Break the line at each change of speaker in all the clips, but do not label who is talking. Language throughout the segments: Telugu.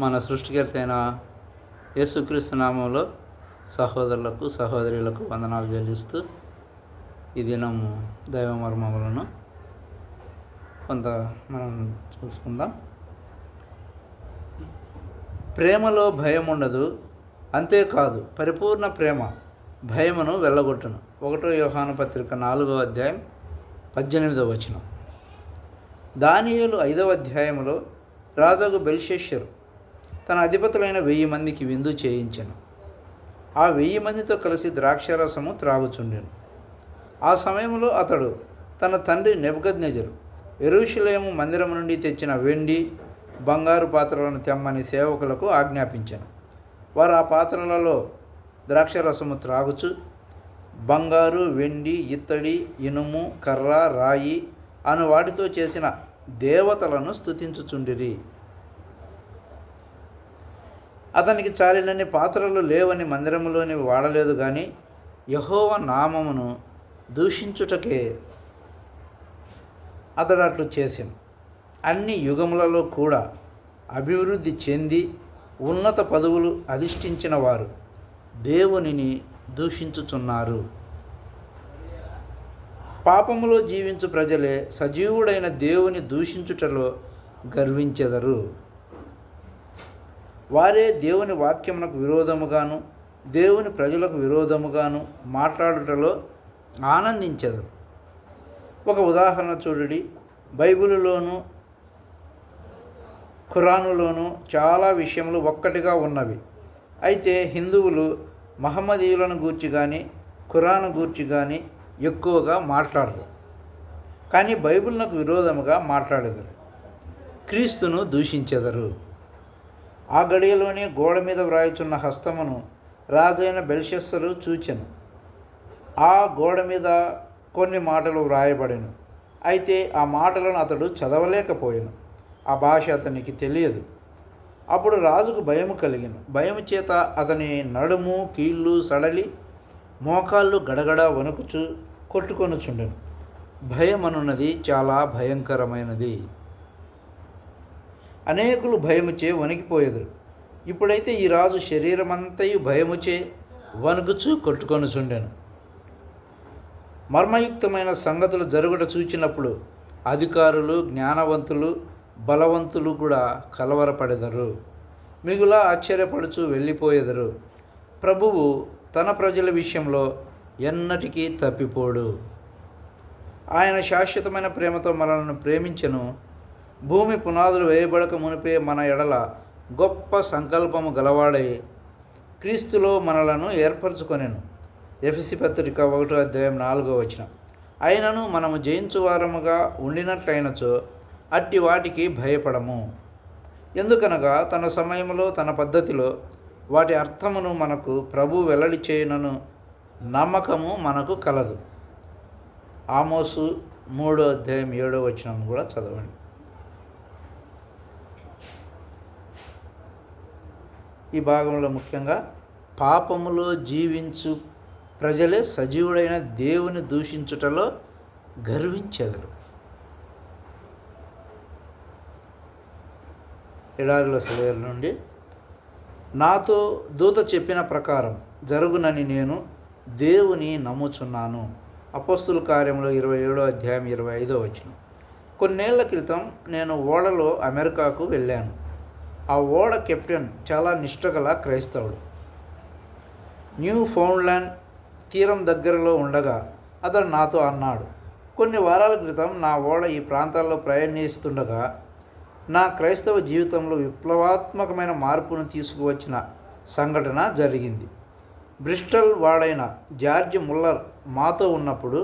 మన సృష్టికర్త అయిన యేసుక్రీస్తు నామంలో సహోదరులకు సహోదరులకు వందనాలు చెల్లిస్తూ ఈ దినము దైవ మర్మములను కొంత మనం చూసుకుందాం. ప్రేమలో భయం ఉండదు అంతేకాదు పరిపూర్ణ ప్రేమ భయమును వెళ్ళగొట్టును ఒకటో యోహాను పత్రిక నాలుగో అధ్యాయం పద్దెనిమిదవ వచనం. దానియులు ఐదవ అధ్యాయంలో రాజాకు బెల్షేశ్వరు తన అధిపతులైన వెయ్యి మందికి విందు చేయించెను. ఆ వెయ్యి మందితో కలిసి ద్రాక్షారసము త్రాగుచుండెను. ఆ సమయంలో అతడు తన తండ్రి నెబద్నెజరు ఎరుషులేము మందిరం నుండి తెచ్చిన వెండి బంగారు పాత్రలను తెమ్మని సేవకులకు ఆజ్ఞాపించాను. వారు ఆ పాత్రలలో ద్రాక్షరసము త్రాగుచు బంగారు వెండి ఇత్తడి ఇనుము కర్ర రాయి అను వాటితో చేసిన దేవతలను స్తుతించుచుండిరి. అతనికి చాలినన్ని పాత్రలు లేవని మందిరంలోని వాడలేదు కానీ యహోవ నామమును దూషించుటకే అతడు అట్లు చేసాను అన్ని యుగములలో కూడా అభివృద్ధి చెంది ఉన్నత పదవులు అధిష్ఠించిన వారు దేవునిని దూషించుచున్నారు. పాపములో జీవించు ప్రజలే సజీవుడైన దేవుని దూషించుటలో గర్వించెదరు. వారే దేవుని వాక్యమునకు విరోధముగాను దేవుని ప్రజలకు విరోధముగాను మాట్లాడటంలో ఆనందించెదరు. ఒక ఉదాహరణ చూడండి. బైబిలులోను ఖురానులోను చాలా విషయములు ఒక్కటిగా ఉన్నవి. అయితే హిందువులు మహమ్మదీయులను గూర్చి కానీ ఖురాను గూర్చి కానీ ఎక్కువగా మాట్లాడరు. కానీ బైబిల్నకు విరోధముగా మాట్లాడెదరు. క్రీస్తును దూషించెదరు. ఆ గడియలోనే గోడ మీద వ్రాయుచున్న హస్తమును రాజైన బెల్షస్సరు చూచెను. ఆ గోడ మీద కొన్ని మాటలు వ్రాయబడెను. అయితే ఆ మాటలను అతడు చదవలేకపోయాను. ఆ భాష అతనికి తెలియదు. అప్పుడు రాజుకు భయము కలిగిన. భయము చేత అతని నడుము కీళ్ళు సడలి మోకాళ్ళు గడగడ వణుకుచు కొట్టుకొనుచుండెను. భయం అనున్నది చాలా భయంకరమైనది. అనేకులు భయముచే వణికిపోయేదురు. ఇప్పుడైతే ఈ రాజు శరీరమంతయు భయముచే వణుకుచు కొట్టుకొనుచుండెను. మర్మయుక్తమైన సంగతులు జరుగుట చూచినప్పుడు అధికారులు జ్ఞానవంతులు బలవంతులు కూడా కలవరపడెదరు. మిగులా ఆశ్చర్యపడుచు వెళ్ళిపోయేదరు. ప్రభువు తన ప్రజల విషయంలో ఎన్నటికీ తప్పిపోడు. ఆయన శాశ్వతమైన ప్రేమతో మనలను ప్రేమించను. భూమి పునాదులు వేయబడక మునిపే మన ఎడల గొప్ప సంకల్పము గలవాడై క్రీస్తులో మనలను ఏర్పరచుకొనెను. ఎఫ్సి పత్రిక ఒకటో అధ్యాయం నాలుగో వచనం. అయినను మనము జయించువారముగా ఉండినట్లయినచో అట్టి వాటికి భయపడము. ఎందుకనగా తన సమయంలో తన పద్ధతిలో వాటి అర్థమును మనకు ప్రభు వెల్లడి చేయనను నమ్మకము మనకు కలదు. ఆమోసు మూడో అధ్యాయం ఏడో వచనం కూడా చదవండి. ఈ భాగంలో ముఖ్యంగా పాపములో జీవించు ప్రజలే సజీవుడైన దేవుని దూషించుటలో గర్వించెదరు. ఎడారిలో సెలవుల నుండి నాతో దూత చెప్పిన ప్రకారం జరుగునని నేను దేవుని నమ్ముచున్నాను. అపస్తుల కార్యంలో ఇరవై ఏడో అధ్యాయం ఇరవై ఐదో వచ్చిన కొన్నేళ్ళ క్రితం నేను ఓడలో అమెరికాకు వెళ్ళాను. ఆ ఓడ కెప్టెన్ చాలా నిష్ఠగల క్రైస్తవుడు. న్యూ ఫౌండ్లాండ్ తీరం దగ్గరలో ఉండగా అతడు నాతో అన్నాడు కొన్ని వారాల క్రితం నా ఓడ ఈ ప్రాంతాల్లో ప్రయాణిస్తుండగా నా క్రైస్తవ జీవితంలో విప్లవాత్మకమైన మార్పును తీసుకువచ్చిన సంఘటన జరిగింది. బ్రిస్టల్ వాడైన జార్జ్ ముల్లర్ మాతో ఉన్నప్పుడు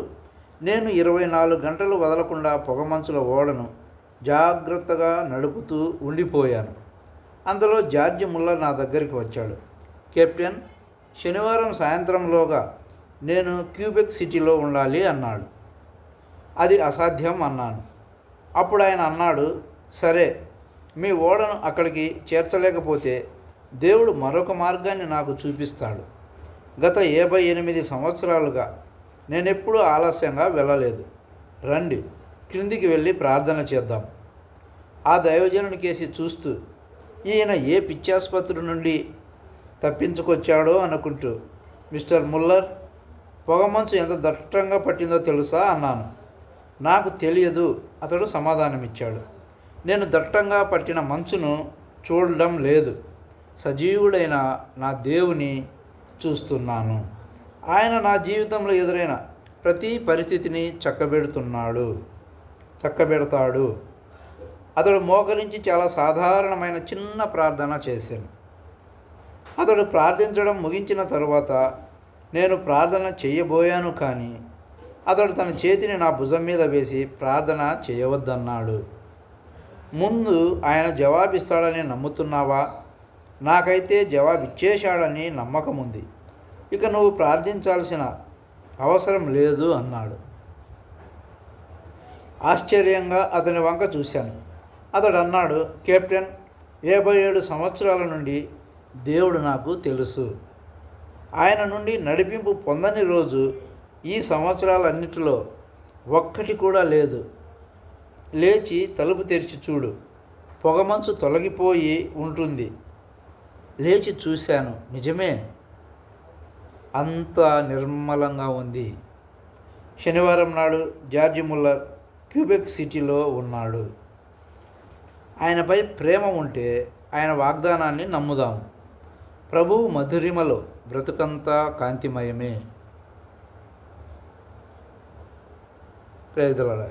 నేను ఇరవై నాలుగు గంటలు వదలకుండా పొగమంచుల ఓడను జాగ్రత్తగా నడుపుతూ ఉండిపోయాను. అందులో జార్జి ముల్లర్ నా దగ్గరికి వచ్చాడు. కెప్టెన్ శనివారం సాయంత్రంలోగా నేను క్యూబెక్ సిటీలో ఉండాలి అన్నాడు. అది అసాధ్యం అన్నాను. అప్పుడు ఆయన అన్నాడు సరే మీ ఓడను అక్కడికి చేర్చలేకపోతే దేవుడు మరొక మార్గాన్ని నాకు చూపిస్తాడు. గత యాభై ఎనిమిది సంవత్సరాలుగా నేనెప్పుడూ ఆలస్యంగా వెళ్ళలేదు. రండి క్రిందికి వెళ్ళి ప్రార్థన చేద్దాం ఆ దైవజనుని కేసి చూస్తూ ఈయన ఏ పిచ్చాసుపత్రి నుండి తప్పించుకొచ్చాడో అనుకుంటూ మిస్టర్ ముల్లర్ పొగమంచు ఎంత దట్టంగా పట్టిందో తెలుసా? అన్నాను. నాకు తెలియదు అతడు సమాధానమిచ్చాడు. నేను దట్టంగా పట్టిన మంచును చూడడం లేదు. సజీవుడైన నా దేవుని చూస్తున్నాను. ఆయన నా జీవితంలో ఎదురైన ప్రతి పరిస్థితిని చక్కబెడుతున్నాడు చక్కబెడతాడు. అతడు మోకరించి చాలా సాధారణమైన చిన్న ప్రార్థన చేశాను. అతడు ప్రార్థించడం ముగించిన తరువాత నేను ప్రార్థన చేయబోయాను కానీ అతడు తన చేతిని నా భుజం మీద వేసి ప్రార్థన చేయవద్దన్నాడు. ముందు ఆయన జవాబిస్తాడని నమ్ముతున్నావా? నాకైతే జవాబిచ్చేశాడని నమ్మకం ఉంది ఇక నువ్వు ప్రార్థించాల్సిన అవసరం లేదు అన్నాడు. ఆశ్చర్యంగా అతని వంక చూశాను. అతడు అన్నాడు కెప్టెన్ యాభై ఏడు సంవత్సరాల నుండి దేవుడు నాకు తెలుసు. ఆయన నుండి నడిపింపు పొందని రోజు ఈ సంవత్సరాలన్నిటిలో ఒక్కటి కూడా లేదు. లేచి తలుపు తెరిచి చూడు. పొగమంచు తొలగిపోయి ఉంటుంది. లేచి చూశాను. నిజమే? అంత నిర్మలంగా ఉంది. శనివారం నాడు జార్జి ముల్లర్ క్యూబెక్ సిటీలో ఉన్నాడు. ఆయనపై ప్రేమ ఉంటే ఆయన వాగ్దానాన్ని నమ్ముదాం. ప్రభువు మధురిమలో బ్రతుకంతా కాంతిమయమే. ప్రేదల